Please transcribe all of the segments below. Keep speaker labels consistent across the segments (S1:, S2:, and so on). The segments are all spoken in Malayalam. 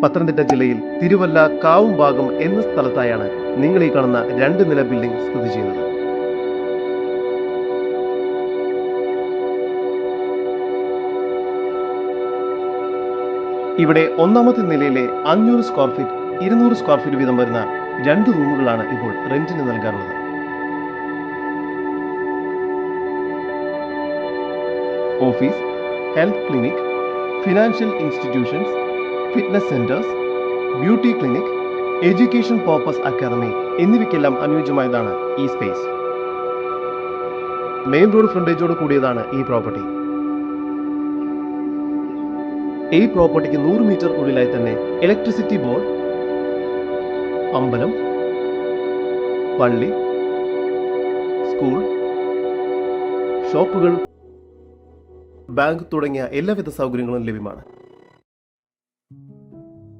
S1: പത്തനംതിട്ട ജില്ലയിൽ തിരുവല്ല കാവുംഭാഗം എന്ന സ്ഥലത്തായാണ് നിങ്ങൾ ഈ കാണുന്ന രണ്ട് നില ബിൽഡിംഗ് സ്ഥിതി ചെയ്യുന്നത്. ഇവിടെ ഒന്നാമത്തെ നിലയിലെ അഞ്ഞൂറ് സ്ക്വയർ ഫീറ്റ് ഇരുന്നൂറ് സ്ക്വയർ ഫീറ്റ് വീതം വരുന്ന രണ്ട് റൂമുകളാണ് ഇപ്പോൾ റെന്റിന് നൽകാറുള്ളത്. Office health clinic financial institutions fitness centres beauty clinic education purpose academy എന്നിവയ്ക്കെല്ലാം അനുയോജ്യമായതാണ് ഈ സ്പേസ്. മെയിൻ റോഡ് ഫ്രണ്ടേജോട് കൂടിയതാണ് ഈ പ്രോപ്പർട്ടി. ഈ പ്രോപ്പർട്ടിക്ക് നൂറ് മീറ്റർ ഉള്ളിലായി തന്നെ ഇലക്ട്രിസിറ്റി ബോർഡ് അമ്പലം പള്ളി സ്കൂൾ ഷോപ്പുകൾ ബാങ്ക് തുടങ്ങിയ എല്ലാവിധ സൗകര്യങ്ങളും ലഭ്യമാണ്.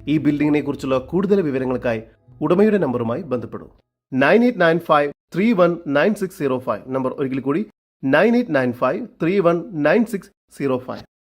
S1: ഈ ബിൽഡിങ്ങിനെ കുറിച്ചുള്ള കൂടുതൽ വിവരങ്ങൾക്കായി ഉടമയുടെ നമ്പറുമായി ബന്ധപ്പെടും. Nine eight nine five three one nine six zero five. Number ഒരിക്കൽ കൂടി. Nine eight nine five three one nine six zero five.